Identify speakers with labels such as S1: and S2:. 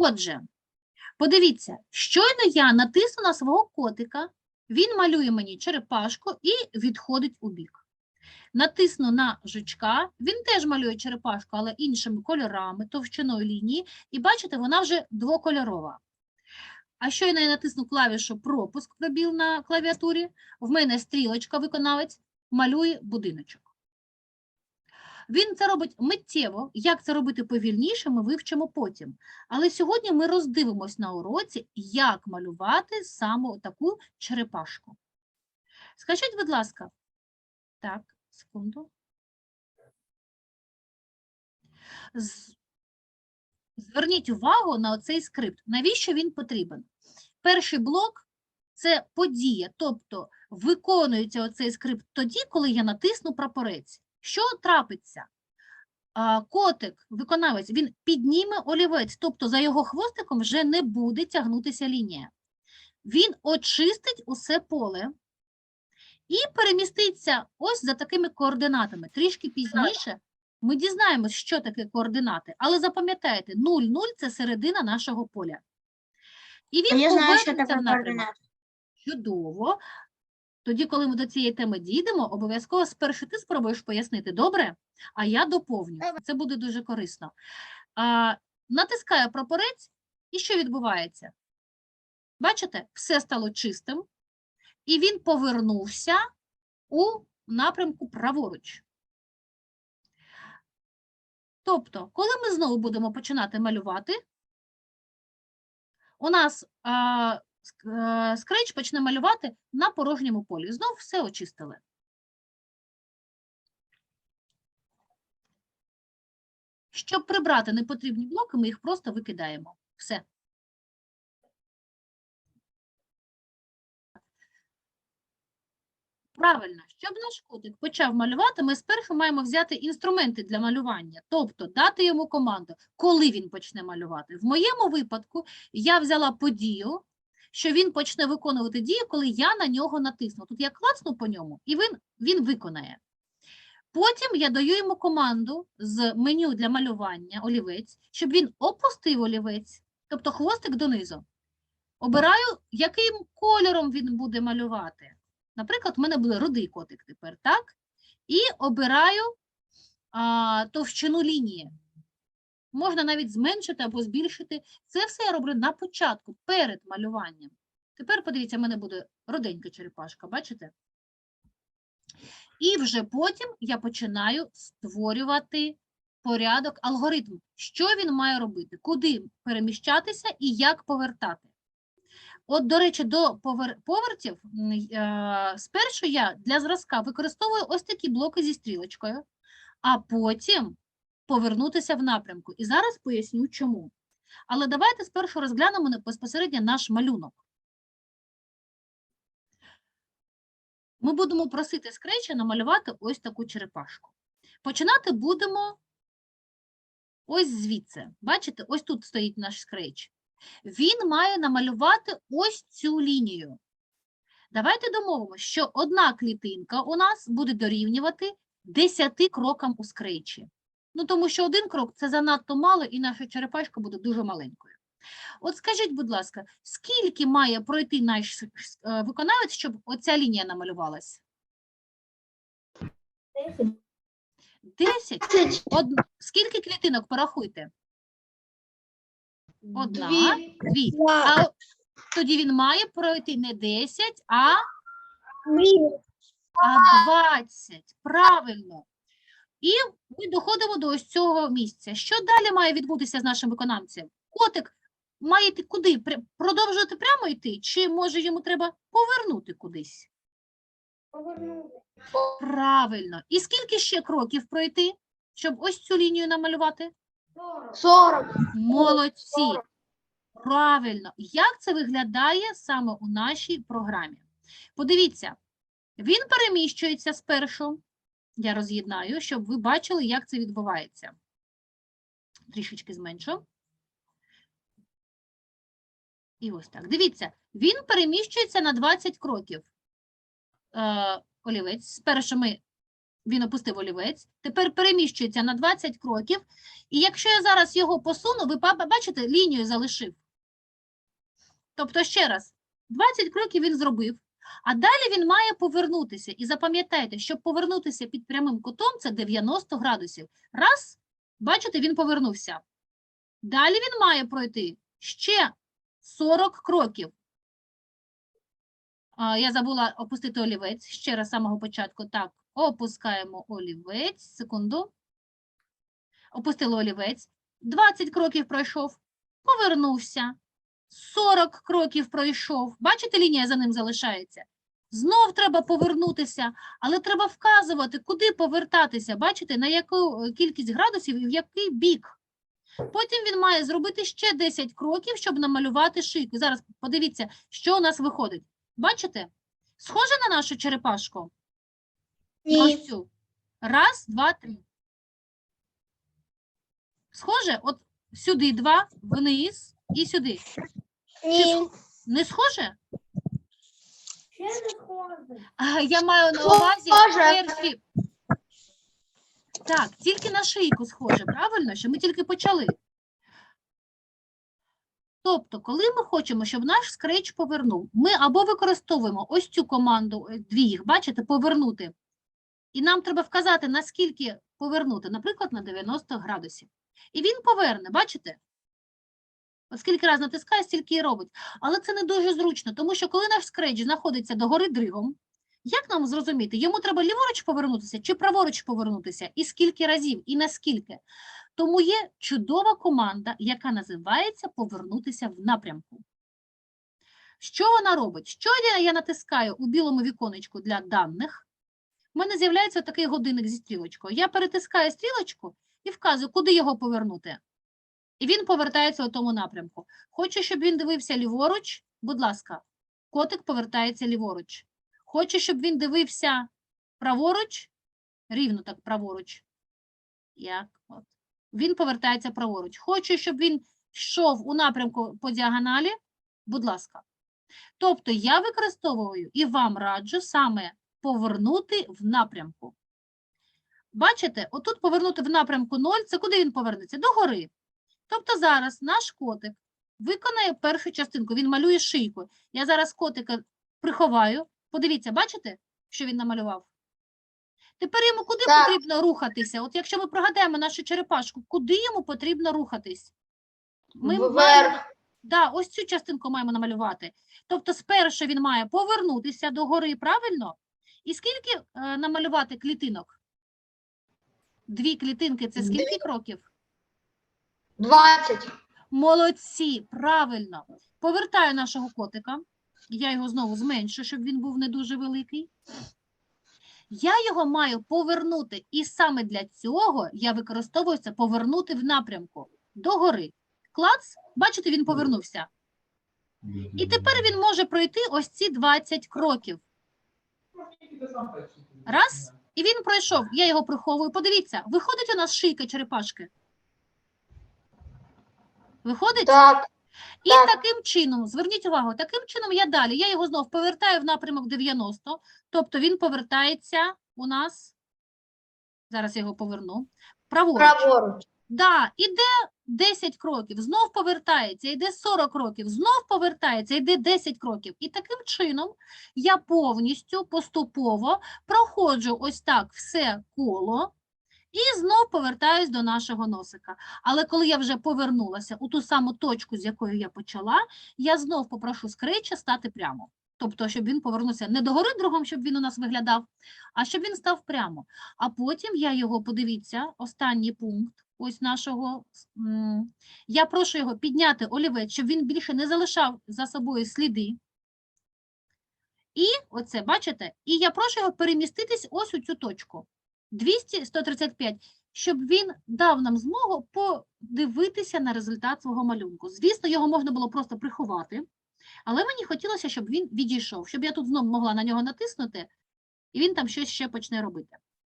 S1: Отже, подивіться, щойно я натисну на свого котика, він малює мені черепашку і відходить у бік. Натисну на жучка, він теж малює черепашку, але іншими кольорами, товщиною лінії, і бачите, вона вже двокольорова. А щойно я натисну клавішу пропуск пробіл на клавіатурі, в мене стрілочка виконавець малює будиночок. Він це робить миттєво. Як це робити повільніше, ми вивчимо потім. Але сьогодні ми роздивимось на уроці, як малювати саме таку черепашку. Скажіть, будь ласка, так, секунду. Зверніть увагу на оцей скрипт. Навіщо він потрібен? Перший блок це подія, тобто виконується оцей скрипт тоді, коли я натисну прапорець. Що трапиться? Котик, виконавець, він підніме олівець, тобто за його хвостиком вже не буде тягнутися лінія. Він очистить усе поле і переміститься ось за такими координатами. Трішки пізніше ми дізнаємось, що таке координати, але запам'ятайте, 0,0 – це середина нашого поля. І він повернеться в напрямок. Чудово. Тоді, коли ми до цієї теми дійдемо, обов'язково спершу ти спробуєш пояснити, добре? А я доповню. Це буде дуже корисно. А, натискаю прапорець, і що відбувається? Бачите, все стало чистим, і він повернувся у напрямку праворуч. Тобто, коли ми знову будемо починати малювати, у нас а, е, Scratch почне малювати на порожньому полі. Знов все очистили. Щоб прибрати непотрібні блоки, ми їх просто викидаємо. Все. Правильно, щоб наш котик почав малювати, ми спершу маємо взяти інструменти для малювання, тобто дати йому команду, коли він почне малювати. В моєму випадку я взяла подію, що він почне виконувати дію, коли я на нього натисну. Тут я клацну по ньому, і він, він виконає. Потім я даю йому команду з меню для малювання олівець, щоб він опустив олівець, тобто хвостик донизу. Обираю, яким кольором він буде малювати. Наприклад, в мене буде рудий котик тепер, так? І обираю а, товщину лінії. Можна навіть зменшити або збільшити. Це все я роблю на початку, перед малюванням. Тепер, подивіться, в мене буде руденька черепашка, бачите? І вже потім я починаю створювати порядок, алгоритм, що він має робити, куди переміщатися і як повертати. От, до речі, до повер... повертів е, спершу я для зразка використовую ось такі блоки зі стрілочкою, а потім повернутися в напрямку. І зараз поясню, чому. Але давайте спершу розглянемо не- безпосередньо наш малюнок. Ми будемо просити скреча намалювати ось таку черепашку. Починати будемо ось звідси. Бачите, ось тут стоїть наш скреч. Він має намалювати ось цю лінію. Давайте домовимося, що одна клітинка у нас буде дорівнювати 10 крокам у скречі. Ну, тому що один крок це занадто мало, і наша черепашка буде дуже маленькою. От скажіть, будь ласка, скільки має пройти наш е, виконавець, щоб оця лінія намалювалась? 10? Од... Скільки клітинок порахуйте? Одна, дві. А тоді він має пройти не 10, а, а 20. Правильно. І ми доходимо до ось цього місця. Що далі має відбутися з нашим виконавцем? Котик має йти куди? Продовжувати прямо йти? Чи може йому треба повернути кудись? Правильно. І скільки ще кроків пройти, щоб ось цю лінію намалювати?
S2: 40.
S1: Молодці. Правильно. Як це виглядає саме у нашій програмі? Подивіться, він переміщується спершу. Я роз'єднаю, щоб ви бачили, як це відбувається. Трішечки зменшу. І ось так. Дивіться, він переміщується на 20 кроків. Е, олівець. Спершу ми він опустив олівець, тепер переміщується на 20 кроків, і якщо я зараз його посуну, ви бачите, лінію залишив. Тобто, ще раз, 20 кроків він зробив, а далі він має повернутися. І запам'ятайте, щоб повернутися під прямим кутом, це 90 градусів. Раз, бачите, він повернувся. Далі він має пройти ще 40 кроків. Я забула опустити олівець. Ще раз з самого початку. Так, опускаємо олівець. Секунду. Опустили олівець. 20 кроків пройшов, повернувся. 40 кроків пройшов. Бачите, лінія за ним залишається. Знов треба повернутися, але треба вказувати, куди повертатися. Бачите, на яку е, кількість градусів і в який бік. Потім він має зробити ще 10 кроків, щоб намалювати шийку. Зараз подивіться, що у нас виходить. Бачите? Схоже на нашу черепашку?
S2: Ні.
S1: Ось цю. Раз, два, три. Схоже? От сюди два, вниз і сюди.
S2: Ні.
S1: Не схоже?
S2: Ще не схоже.
S1: А, Я маю на увазі
S2: Схоже.
S1: перші. Так, тільки на шийку схоже, правильно? Що ми тільки почали. Тобто, коли ми хочемо, щоб наш скреч повернув, ми або використовуємо ось цю команду, е, дві їх, бачите, повернути. І нам треба вказати, наскільки повернути, наприклад, на 90 градусів. І він поверне, бачите? Скільки раз натискає, стільки і робить. Але це не дуже зручно, тому що коли наш скреч знаходиться догори дригом, як нам зрозуміти, йому треба ліворуч повернутися чи праворуч повернутися? І скільки разів, і наскільки? Тому є чудова команда, яка називається повернутися в напрямку. Що вона робить? Що я натискаю у білому віконечку для даних? У мене з'являється такий годинник зі стрілочкою. Я перетискаю стрілочку і вказую, куди його повернути. І він повертається у тому напрямку. Хочу, щоб він дивився ліворуч, будь ласка, котик повертається ліворуч. Хочу, щоб він дивився праворуч, рівно так праворуч. Як? От. Він повертається праворуч. Хочу, щоб він йшов у напрямку по діагоналі, будь ласка. Тобто я використовую і вам раджу саме повернути в напрямку. Бачите, отут повернути в напрямку 0, це куди він повернеться? Догори. Тобто зараз наш котик виконає першу частинку, він малює шийку. Я зараз котика приховаю. Подивіться, бачите, що він намалював? Тепер йому куди
S2: Так.
S1: потрібно рухатися? От якщо ми прогадаємо нашу черепашку, куди йому потрібно рухатись? Ми маємо, да, ось цю частинку маємо намалювати. Тобто спершу він має повернутися до гори, правильно? І скільки е, намалювати клітинок? Дві клітинки це скільки кроків?
S2: 20.
S1: Молодці, правильно. Повертаю нашого котика. Я його знову зменшу, щоб він був не дуже великий. Я його маю повернути, і саме для цього я використовую це повернути в напрямку догори. Клац, бачите, він повернувся. І тепер він може пройти ось ці 20 кроків. Раз, і він пройшов. Я його приховую. Подивіться, виходить у нас шийка черепашки. Виходить?
S2: Так.
S1: І
S2: Так.
S1: таким чином, зверніть увагу, таким чином я далі, я його знов повертаю в напрямок 90, тобто він повертається у нас, зараз я його поверну, праворуч.
S2: Праворуч.
S1: Да, іде 10 кроків, знов повертається, йде 40 кроків, знов повертається, йде 10 кроків. І таким чином я повністю поступово проходжу ось так все коло і знов повертаюсь до нашого носика. Але коли я вже повернулася у ту саму точку, з якої я почала, я знов попрошу скреча стати прямо. Тобто, щоб він повернувся не догори другом, щоб він у нас виглядав, а щоб він став прямо. А потім я його, подивіться, останній пункт ось нашого. Я прошу його підняти олівець, щоб він більше не залишав за собою сліди. І оце, бачите? І я прошу його переміститись ось у цю точку. 200, 135, щоб він дав нам змогу подивитися на результат свого малюнку. Звісно, його можна було просто приховати, але мені хотілося, щоб він відійшов, щоб я тут знову могла на нього натиснути, і він там щось ще почне робити.